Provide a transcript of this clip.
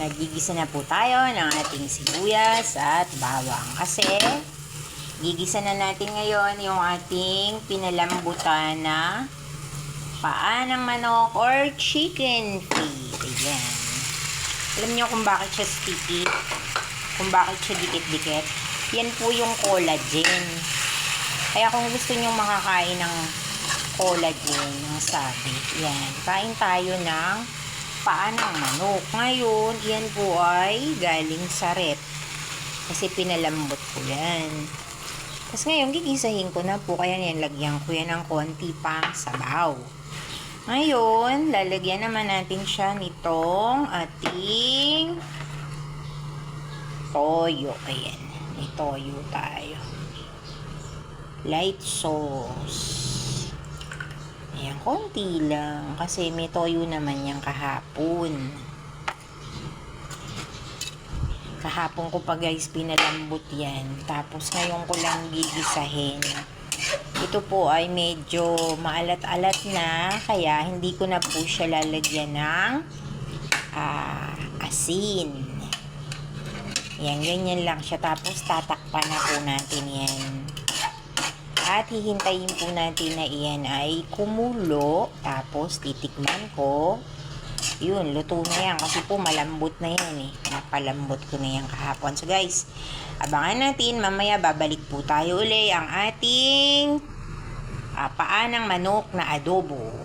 Nagigisa na po tayo ng ating sibuyas at bawang. Kasi, gigisa na natin ngayon yung ating pinalambutan na paa ng manok or chicken feet. Ayan. Alam niyo kung bakit siya sticky? Kung bakit siya dikit-dikit? Yan po yung collagen. Kaya kung gusto niyo makakain ng collagen, ng sabi, yan. Kain tayo ng paa ng manok. Ngayon, yan po ay galing sa rep. Kasi pinalambot ko yan. Tapos ngayon, gigisahin ko na po. Kaya yan, lagyan ko yan ng konti pang sabaw. Ngayon, lalagyan naman natin siya nitong ating toyo. Ayan. May toyo tayo. Light sauce. Ayan, konti lang. Kasi may toyo naman yung kahapon. Kahapon ko pa guys pinalambot yan. Tapos ngayon ko lang gigisahin. Ito po ay medyo maalat-alat na. Kaya hindi ko na po siya lalagyan ng ah, asin. Yan, ganyan lang siya. Tapos tatakpan na po natin yan. At hihintayin po natin na iyan ay kumulo. Tapos titikman ko. Yun, luto na yan. Kasi po malambot na yan eh. Napalambot ko na yan kahapon. So guys, abangan natin. Mamaya babalik po tayo uli ang ating ah, paa ng manok na adobo.